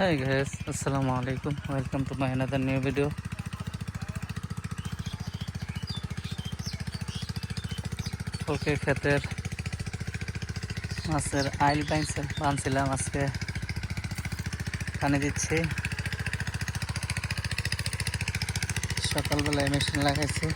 Hi guys, Assalamu alaikum. Welcome to my another new video. ওকে ক্ষেতের মাছের আইল বাইনছে বানছিলাম আজকে পানি দিচ্ছি সকালবেলায় মেশিন লাগাইছি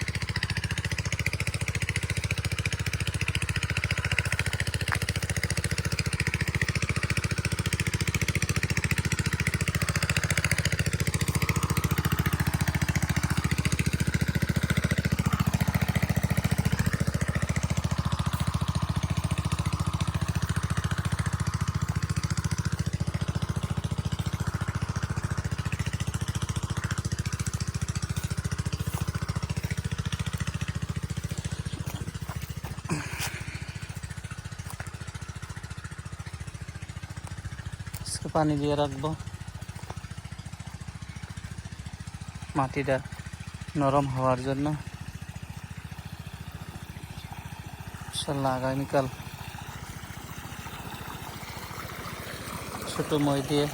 পানি দিয়ে রাখব মাটিটা নরম হওয়ার জন্য ইনশাল্লাহ আগামীকাল ছোট মই দিয়ে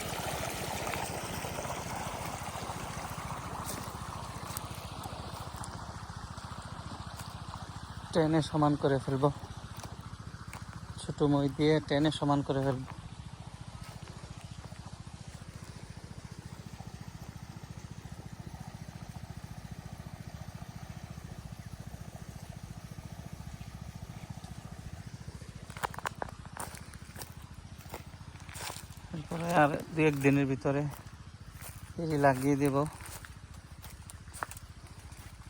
টেনে সমান করে ফেলব। ছোট মই দিয়ে টেনে সমান করে ফেলব। আর দু এক দিনের ভিতরে লাগিয়ে দেব।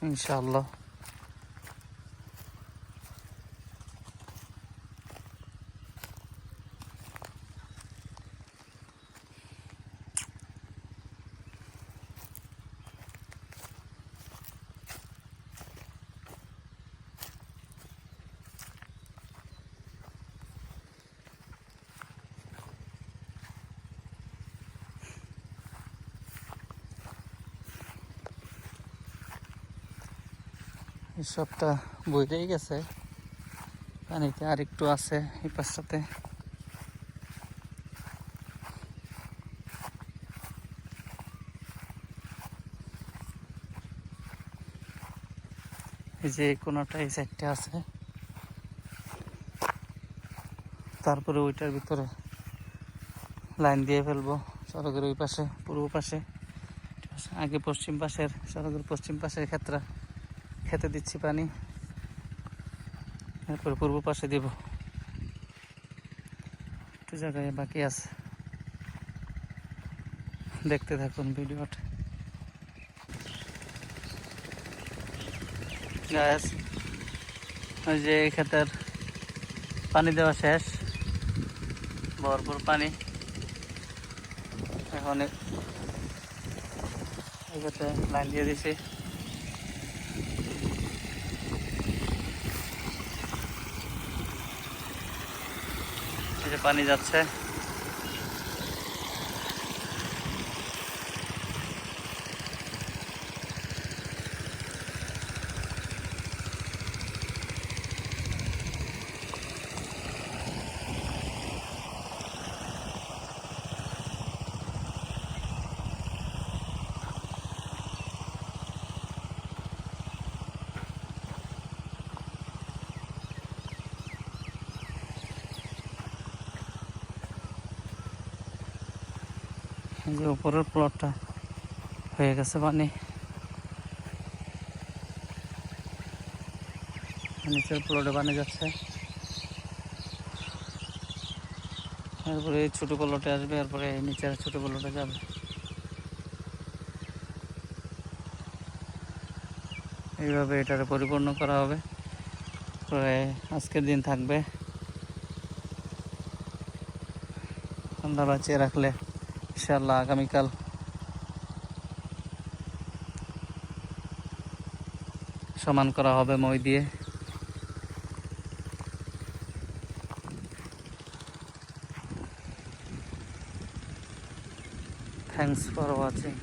ইনশাআল্লাহ। সবটা বইতেই গেছে। পানিতে আর একটু আছে এই পাশটাতে। যে কোনোটা এই সাইডটা আছে। তারপরে ওইটার ভিতরে লাইন দিয়ে ফেলব সড়কের ওই পাশে, পূর্ব পাশে। আগে পশ্চিম পাশের, সড়কের পশ্চিম পাশের ক্ষেত্রে। খেতে দিচ্ছি পানি। এরপর পূর্ব পাশে দেব। একটু জায়গায় বাকি আছে। দেখতে থাকুন ভিডিওটা। গাছ ওই যে ক্ষেতের পানি দেওয়া শেষ। ভরপুর পানি। এখন লাইন দিয়ে দিছি। যে পানি যাচ্ছে। যে উপরের প্লটটা হয়ে গেছে পানি নিচের প্লটে পানি যাচ্ছে। তারপরে এই ছোটো প্লটে আসবে, এরপরে এই নিচের ছোটো প্লটে যাবে। এইভাবে এটারে পরিপূর্ণ করা হবে। আজকের দিন থাকবে। ঠান্ডা বাঁচিয়ে রাখলে। ইনশাল্লাহ আগামীকাল। সমান করা হবে মই দিয়ে। Thanks for watching